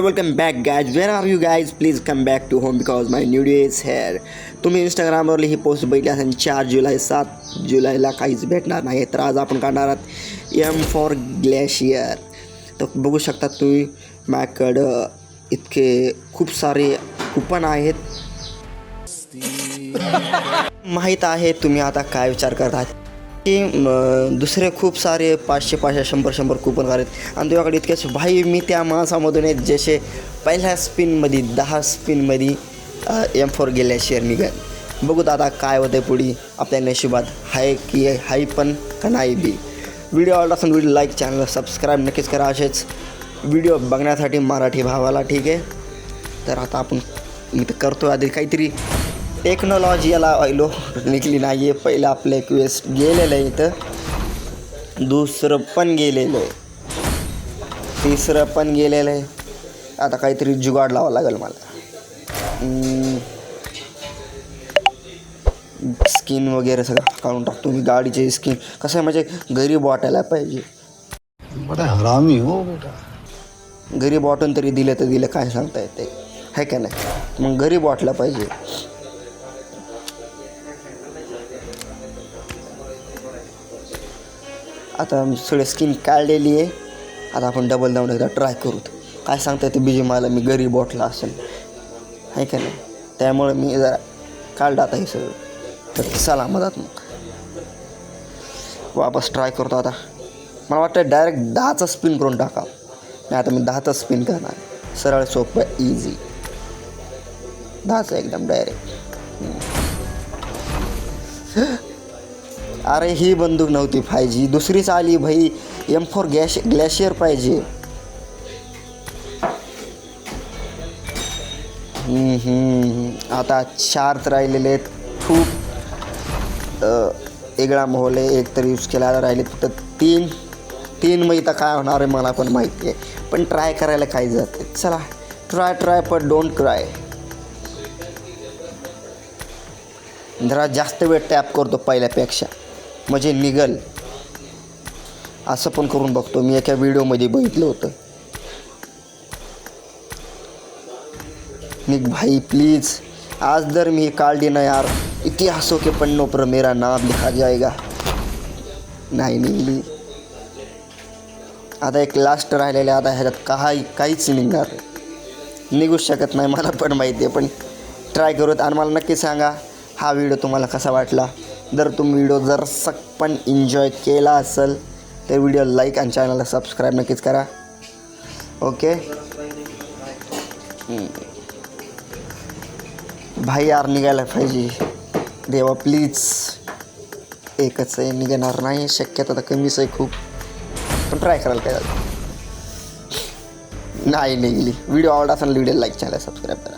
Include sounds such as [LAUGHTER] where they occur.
Hi welcome back guys where are you guys please come back to home because my new day is here तुम्ही इंस्टाग्रामवरली ही post बघितली असेल चार जुलै सात जुलैला काहीच भेटणार नाही. तर आज आपण काढणार आहात एम फॉर ग्लॅशियर तर बघू शकता तुम्ही माझ्याकडं इतके खूप सारे कुपन आहेत. [LAUGHS] माहीत आहे तुम्ही आता काय विचार करत आहात. की दुसरे खूप सारे पाचशे पाचशे शंभर शंभर कुपन आहेत आणि तुझ्याकडे इतकेच भाई मी त्या माणसामधून आहेत जसे पहिल्या स्पिनमध्ये दहा स्पिनमध्ये एम फोर गेल्या शेअर निघत बघू आता काय होतं पुढे. आपल्या नशिबात हाय की हाय पण का नाही बी. व्हिडिओ आवडला असून व्हिडिओ लाईक चॅनल सबस्क्राईब नक्कीच करा असेच. व्हिडिओ बघण्यासाठी मराठी भावाला ठीक आहे. तर आता आपण मी तर करतो आधी काहीतरी टेक्नॉलॉजी याला आलो निघली नाही आहे पहिलं आपलं एक वेळेस गेलेलं आहे इथं. दुसरं पण गेलेलं आहे. तिसरं पण गेलेलं आहे. आता काहीतरी जुगाड लावावं लागेल मला. स्किन वगैरे सगळं काढून टाकतो मी. गाडीचे स्किन कसं आहे म्हणजे गरीब वाटायला पाहिजे. बड़ा हरामी हो. बेटा गरीब वाटून तरी दिलं तर दिलं. काय सांगता येते आहे का नाही? मग गरीब वाटलं पाहिजे. आता सगळे स्किन काढलेली आहे. आता आपण डबल जाऊन एकदा ट्राय करू काय सांगता येते बीजे मला मी गरीब बॉटला असेल. आहे का नाही? त्यामुळे मी जरा काढलं आता हे सगळं. तर चला मधात मग. वापस ट्राय करतो आता. मला वाटतं डायरेक्ट दहाचा स्पिन करून टाका नाही आता मी दहाचा स्पिन करणार. सरळ सोपं इझी दहाचं एकदम डायरेक्ट अरे ही बंदूक नव्हती पाहिजे. दुसरीच आली भाई. एम फोर गॅश ग्लॅशियर पाहिजे. आता चार तर राहिलेले आहेत. खूप एगळा वेगळा आहे. एक तर यूज केला राहिले फक्त तीन. तीन महिता काय होणार आहे मला पण माहिती आहे. पण ट्राय करायला काय जाते? चला ट्राय ट्राय पण डोंट ट्राय जरा जास्त वेळ टॅप करतो पहिल्यापेक्षा. म्हणजे निघल. असं पण करून बघतो. मी एका व्हिडिओमध्ये बघितलं होतं. निक भाई प्लीज़ आज दर मी काढली ना यार इतिहासों के पन्नों पर मेरा नाम लिखा जाएगा. नाही निघली आता एक लास्ट राहिलेले आता ह्याच्यात काही काहीच निघणार निघूच शकत नाही मला पण माहिती आहे पण ट्राय करूत आणि मला नक्की सांगा हा व्हिडिओ तुम्हाला कसा वाटला? जर तुम्ही व्हिडिओ जर सक पण एन्जॉय केला असेल तर व्हिडिओ लाईक आणि चॅनलला सबस्क्राईब नक्कीच करा. ओके भाई यार निघायला पाहिजे. देवा प्लीज एकच आहे निघणार नाही. शक्यता तर कमीच आहे खूप. पण ट्राय करायला काय झालं नाही निघली. व्हिडिओ आवडला असेल व्हिडिओ लाईक चॅनल सबस्क्राईब करा.